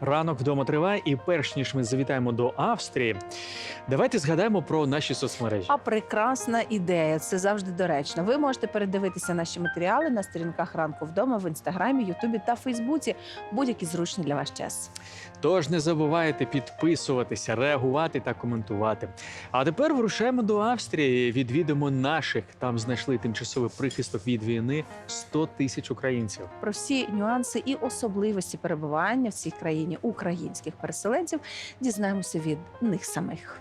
Ранок вдома триває, і перш ніж ми завітаємо до Австрії, давайте згадаємо про наші соцмережі. А прекрасна ідея. Це завжди доречно. Ви можете передивитися наші матеріали на сторінках ранку вдома в інстаграмі, Ютубі та Фейсбуці. Будь-який зручний для вас час. Тож не забувайте підписуватися, реагувати та коментувати. А тепер вирушаємо до Австрії. Відвідимо наших. Там знайшли тимчасовий прихисток від війни 100 тисяч українців. Про всі нюанси і особливості перебування в цій країні українських переселенців дізнаємося від них самих.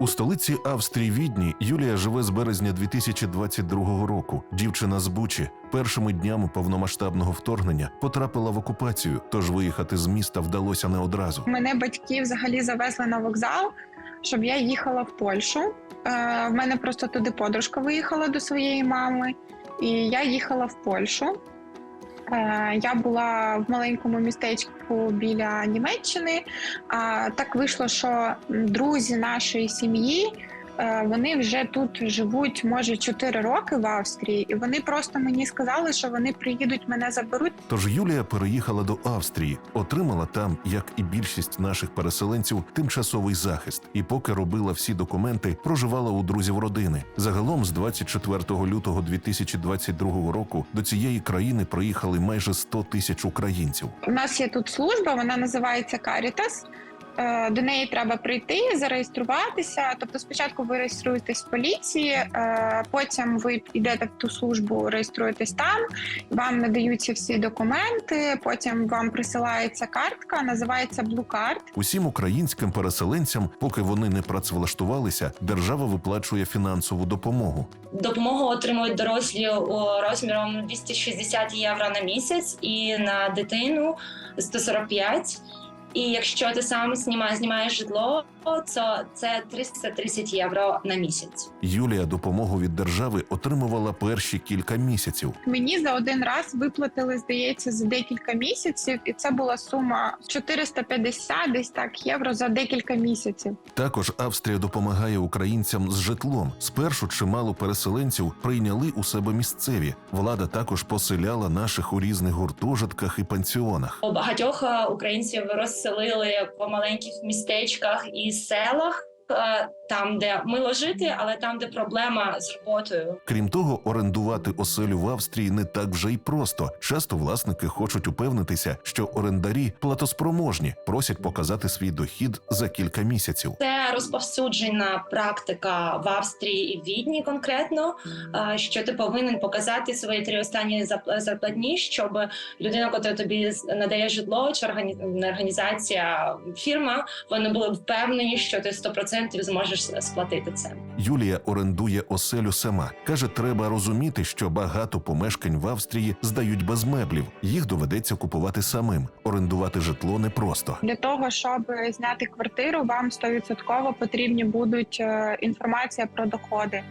У столиці Австрії Відні Юлія живе з березня 2022 року. Дівчина з Бучі першими днями повномасштабного вторгнення потрапила в окупацію, тож виїхати з міста вдалося не одразу. Мене батьки взагалі завезли на вокзал, щоб я їхала в Польщу. Е, в мене просто туди подружка виїхала до своєї мами, і я їхала в Польщу. Е, я була в маленькому містечку біля Німеччини. А так вийшло, що друзі нашої сім'ї. Е, Вони вже тут живуть, може, 4 роки в Австрії, і вони просто мені сказали, що вони приїдуть, мене заберуть. Тож Юлія переїхала до Австрії, отримала там, як і більшість наших переселенців, тимчасовий захист. І поки робила всі документи, проживала у друзів родини. Загалом, з 24 лютого 2022 року до цієї країни приїхали майже 100 тисяч українців. У нас є тут служба, вона називається Caritas. Е, До неї треба прийти, зареєструватися. Тобто, спочатку ви реєструєтесь в поліції, е, потім ви йдете в ту службу, реєструєтесь там. Вам надаються всі документи. Потім вам присилається картка, називається Blue Card. Усім українським переселенцям, поки вони не працевлаштувалися, держава виплачує фінансову допомогу. Допомогу отримують дорослі розміром 260 євро на місяць і на дитину 145. І якщо ти сам знімаєш, знімаєш житло, то це 330 євро на місяць. Юлія допомогу від держави отримувала перші кілька місяців. Мені за один раз виплатили, здається, за декілька місяців, і це була сума 450 десь так євро за декілька місяців. Також Австрія допомагає українцям з житлом. Спершу чимало переселенців прийняли у себе місцеві. Влада також поселяла наших у різних гуртожитках і пансіонах. У багатьох е, українців розселили по маленьких містечках і селах, е, там, де мило жити, але там, де проблема з роботою. Крім того, орендувати оселю в Австрії не так вже й просто. Часто власники хочуть упевнитися, що орендарі платоспроможні, просять показати свій дохід за кілька місяців. Це розповсюджена практика в Австрії і в Відні конкретно, е, що ти повинен показати свої три останні зарплатні, щоб людина, яка тобі надає житло, чи органі- організація, фірма, вони були впевнені, що ти 100% зможеш сплатити це. Юлія орендує оселю сама. каже, треба розуміти, що багато помешкань в Австрії здають без меблів. Їх доведеться купувати самим. Орендувати житло непросто. Для того щоб зняти квартиру, вам 100% потрібні будуть е, інформація про доходи.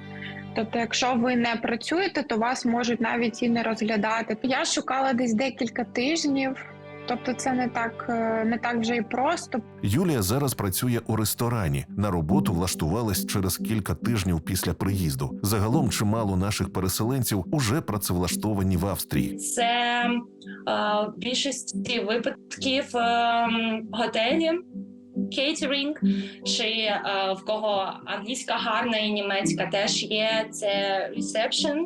Тобто, якщо ви не працюєте, то вас можуть навіть і не розглядати. Я шукала десь декілька тижнів, тобто це не так, е, не так вже і просто. Юлія зараз працює у ресторані. На роботу влаштувалась через кілька тижнів після приїзду. Загалом чимало наших переселенців уже працевлаштовані в Австрії. Це е, в більшості випадків е, готелі. Кейтерінг, чи е, в кого англійська гарна і німецька теж є, це ресепшн.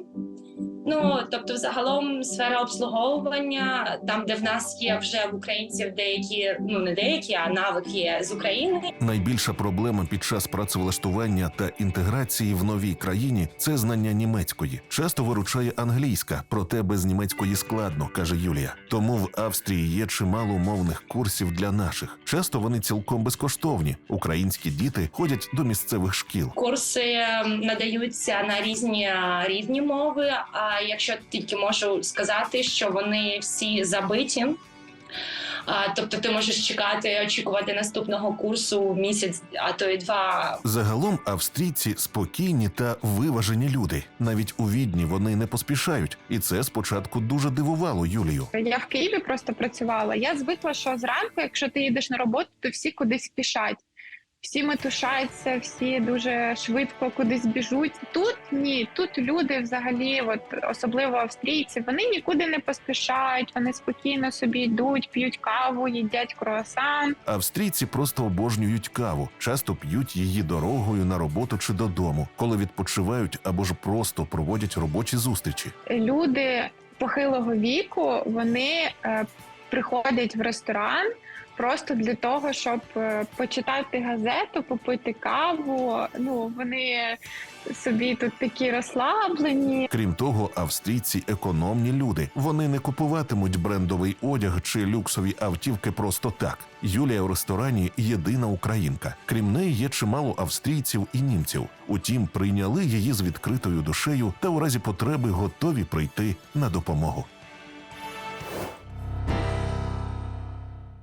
Ну тобто, взагалом сфера обслуговування, там де в нас є вже в українців деякі, ну не деякі, а навик є з України. Найбільша проблема під час працевлаштування та інтеграції в новій країні це знання німецької. Часто виручає англійська, проте без німецької складно, каже Юлія. Тому в Австрії є чимало мовних курсів для наших. Часто вони цілком безкоштовні. Українські діти ходять до місцевих шкіл. Курси надаються на різні рівні мови. А якщо тільки можу сказати, що вони всі забиті. А, тобто ти можеш чекати, очікувати наступного курсу місяць, а то й два. Загалом австрійці спокійні та виважені люди. Навіть у відні вони не поспішають, і це спочатку дуже дивувало Юлію. Я в Києві просто працювала. Я звикла, що зранку, якщо ти їдеш на роботу, то всі кудись спішать. Всі метушаться, всі дуже швидко кудись біжуть. Тут ні, тут люди взагалі, от особливо австрійці, вони нікуди не поспішають, вони спокійно собі йдуть, п'ють каву, їдять круасан. Австрійці просто обожнюють каву, часто п'ють її дорогою на роботу чи додому, коли відпочивають або ж просто проводять робочі зустрічі. Люди похилого віку вони е, приходять в ресторан просто для того, щоб е, почитати газету, попити каву. Ну вони собі тут такі розслаблені. Крім того, австрійці економні люди. Вони не купуватимуть брендовий одяг чи люксові автівки просто так. Юлія в ресторані єдина українка. Крім неї, є чимало австрійців і німців. Утім, прийняли її з відкритою душею та у разі потреби готові прийти на допомогу.